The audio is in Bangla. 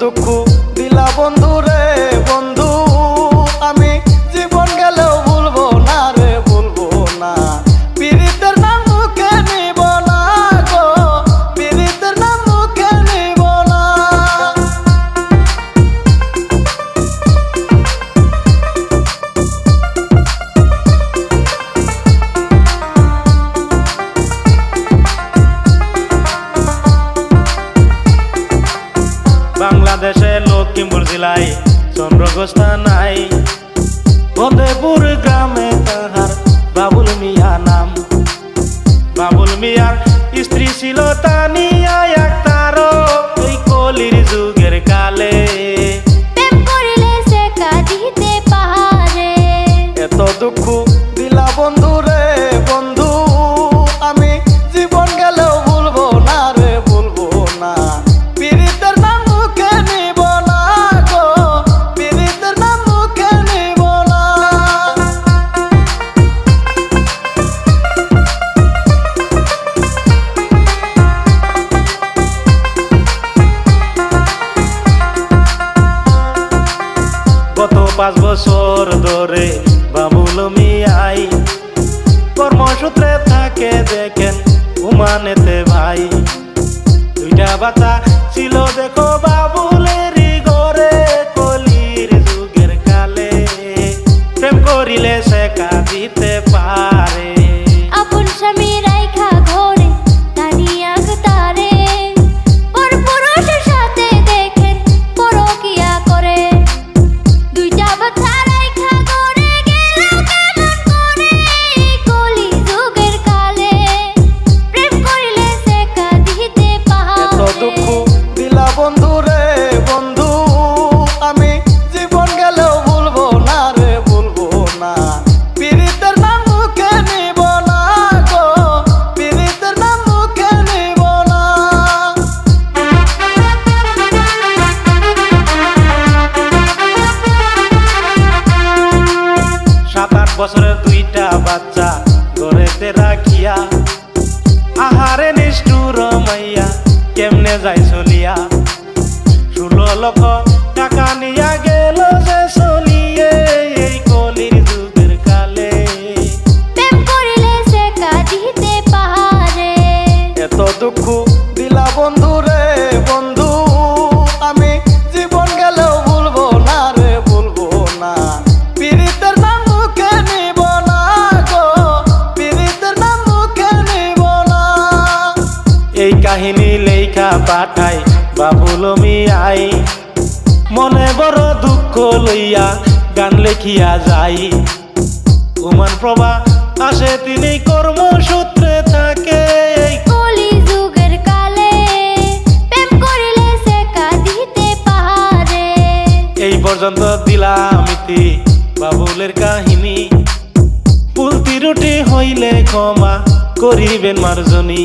দুঃখ দিলা বন্ধুরা। জেলায় চন্দ্রগোষ্ঠা নাই। ফতেপুর গ্রামে তাহার বাবুল মিয়া নাম। বাবুল মিয়ার স্ত্রী ছিল তানিয়া এক কলির যুগের কালে। এত দুঃখ দিলা বন্ধু গত পাঁচ বছর ধরে বাবুল মিয়াই কর্মসূত্রে থাকে দেখেন উমানেতে ভাই। দুইটা বাচ্চা ছিল, দেখো বাবুলের বছরের দুইটা বাচ্চা ঘরেতে রাখিয়া আহারে নিষ্ঠুর মাইয়া কেমনে যাই চলিয়া? ষোলো লক্ষ টাকা নিয়া গেল যে চলিয়ে এই কলির যুগের কালে। প্রেম করিলে সে কাঁদিতে পারে এত দুঃখ পাঠাই বাবুল মিয়াই। মনে বড় দুঃখ লইয়া গান লেখিয়া যাই। উমান প্রভা আসে তিনি কর্মসূত্রে থাকে। এই পর্যন্ত দিলাম ইতি বাবুলের কাহিনী। ভুল ত্রুটি হইলে ক্ষমা করিবেন মার্জনী।